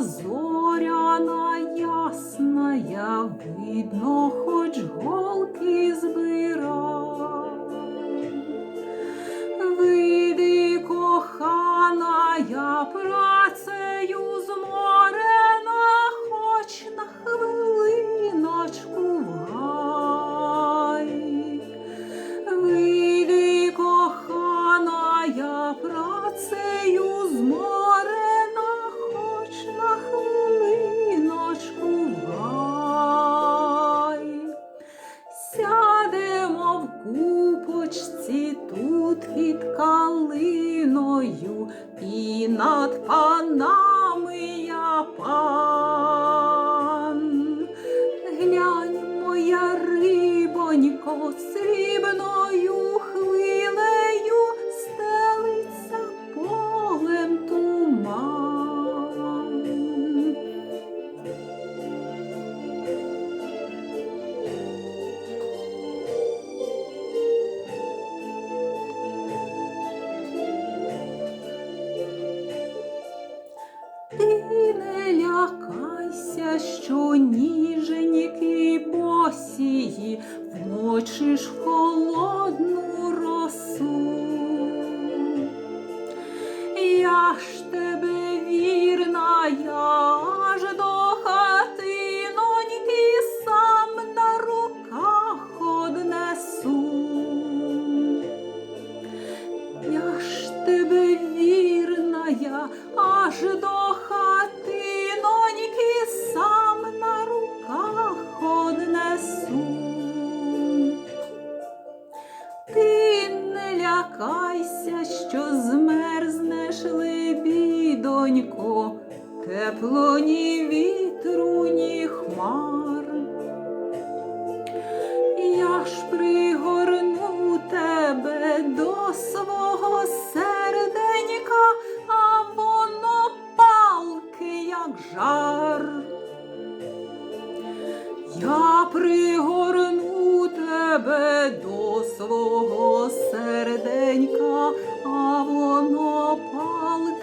Зоряна, ясна, я видно, хоч голки збирай. Сядемо в купочці тут під калиною, і над панами я пан. Глянь, моя рибонько, срібною босії вмочиш холодну росу. Я ж тебе вірна, я аж до хатиноньки сам на руках однесу. Я ж тебе вірна, я аж до хатиноньки лякайся, що змерзнеш лебідонько, тепло ні вітру, ні хмар. Я ж пригорну тебе до свого серденька, а воно палки, як жар. Я пригорну тебе до свого маленька, а воно палка.